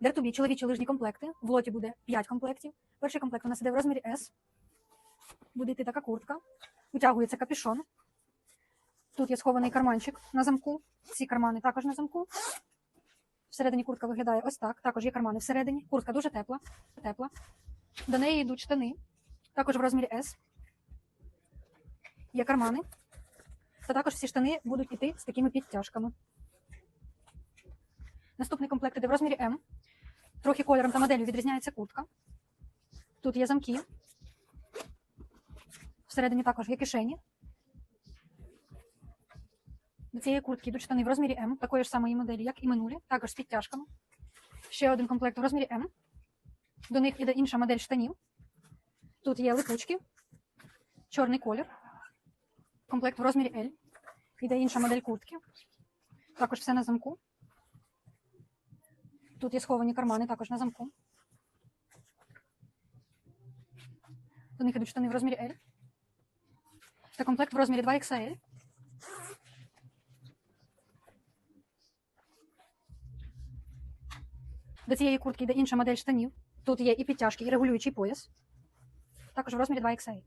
Дертубі чоловічі лижні комплекти. В лоті буде 5 комплектів. Перший комплект у нас іде в розмірі S. Буде йти така куртка. Витягується капюшон. Тут є схований карманчик на замку. Ці кармани також на замку. Всередині куртка виглядає ось так. Також є кармани всередині. Куртка дуже тепла. тепла. До неї йдуть штани. Також в розмірі S. Є кармани. Та також всі штани будуть йти з такими підтяжками. Наступний комплект іде в розмірі М. Трохи кольором та моделлю відрізняється куртка. Тут є замки. Всередині також є кишені. До цієї куртки йдуть штани в розмірі М, такої ж самої моделі, як і минулі, також з підтяжками. Ще один комплект в розмірі М. До них іде інша модель штанів. Тут є липучки, чорний колір. Комплект в розмірі L. Іде інша модель куртки. Також все на замку. Тут є сховані кармани також на замку. До них ідуть штани в розмірі L. Та комплект в розмірі 2XL. До цієї куртки йде інша модель штанів. Тут є і підтяжки, і регулюючий пояс. Також в розмірі 2XL.